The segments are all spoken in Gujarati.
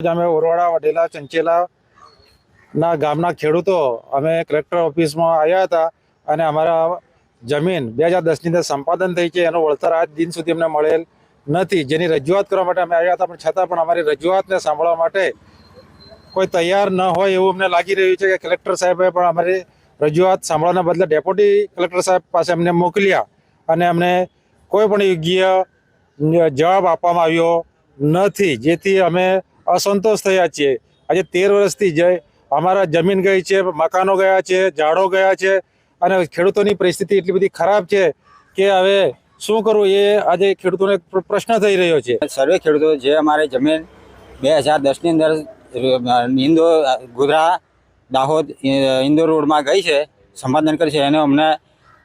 અમે ઓરવાડા, વઢેલા ચંચેલા ના ગામના ખેડૂતો અમે કલેક્ટર ઓફિસમાં આવ્યા હતા અને અમારા જમીન બે હજાર દસની અંદર સંપાદન થઈ છે. એનું વળતર આજ દિન સુધી અમને મળેલ નથી. જેની રજૂઆત કરવા માટે અમે આવ્યા હતા, પણ છતાં પણ અમારી રજૂઆતને સાંભળવા માટે કોઈ તૈયાર ન હોય એવું અમને લાગી રહ્યું છે કે કલેક્ટર સાહેબે પણ અમારી રજૂઆત સાંભળવાના બદલે ડેપ્યુટી કલેક્ટર સાહેબ પાસે અમને મોકલ્યા અને અમને કોઈ પણ યોગ્ય જવાબ આપવામાં આવ્યો નથી. જેથી અમે અસંતોષ થયા છીએ આજે તેર વર્ષથી જય અમારા જમીન ગઈ છે, મકાનો ગયા છે, ઝાડો ગયા છે અને ખેડૂતોની પરિસ્થિતિ એટલી બધી ખરાબ છે કે હવે શું કરવું એ આજે ખેડૂતોને પ્રશ્ન થઈ રહ્યો છે. સર્વે ખેડૂતો જે અમારે જમીન બે હજાર દસની અંદર ઇન્દોર ગોધરા દાહોદ ઇન્દોર રોડમાં ગઈ છે, સંપાદન કરી છે, એને અમને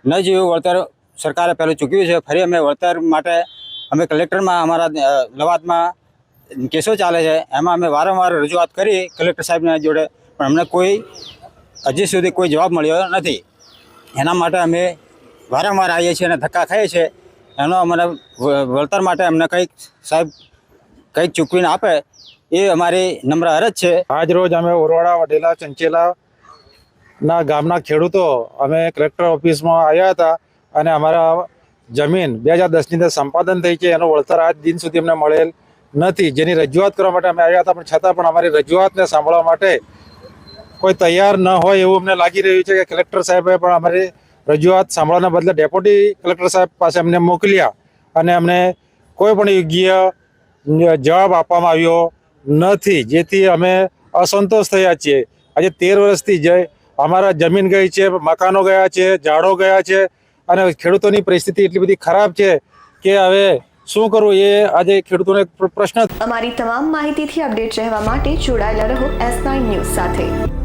ન જેવું વળતર સરકારે પહેલું ચૂક્યું છે, ફરી અમે વળતર માટે અમે કલેક્ટરમાં, અમારા લવાદમાં કેસો ચાલે છે, એમાં અમે વારંવાર રજૂઆત કરી કલેક્ટર સાહેબના જોડે, પણ અમને કોઈ હજી સુધી કોઈ જવાબ મળ્યો નથી. એના માટે અમે વારંવાર આવીએ છીએ અને ધક્કા ખાઈએ છીએ. એનો અમને વળતર માટે અમને કંઈક સાહેબ કંઈક ચૂકવીને આપે, એ અમારી નમ્ર અરજ છે. આજ રોજ અમે ઓરવાડા, વઢેલા, ચંચેલા ના ગામના ખેડૂતો અમે કલેક્ટર ઓફિસમાં આવ્યા હતા અને અમારા જમીન બે હજાર દસની અંદર સંપાદન થઈ છે. એનું વળતર આજ દિન સુધી અમને મળેલ નથી. જેની રજૂઆત કરવા માટે અમે આવ્યા હતા, પણ છતાં પણ અમારી રજૂઆતને સાંભળવા માટે કોઈ તૈયાર ન હોય એવું અમને લાગી રહ્યું છે કે કલેક્ટર સાહેબે પણ અમારી રજૂઆત સાંભળવાના બદલે ડેપ્યુટી કલેક્ટર સાહેબ પાસે અમને મોકલ્યા અને અમને કોઈ પણ યોગ્ય જવાબ આપવામાં આવ્યો નથી, જેથી અમે અસંતોષ થયા છીએ. આજે તેર વર્ષથી જે અમારા જમીન ગઈ છે, મકાનો ગયા છે, ઝાડો ગયા છે અને ખેડૂતોની પરિસ્થિતિ એટલી બધી ખરાબ છે કે હવે શું કરવું એ આજે ખેડૂતોને પ્રશ્ન અમારી તમામ માહિતીથી અપડેટ રહેવા માટે જોડાયેલા રહો એસ ન્યૂઝ સાથે.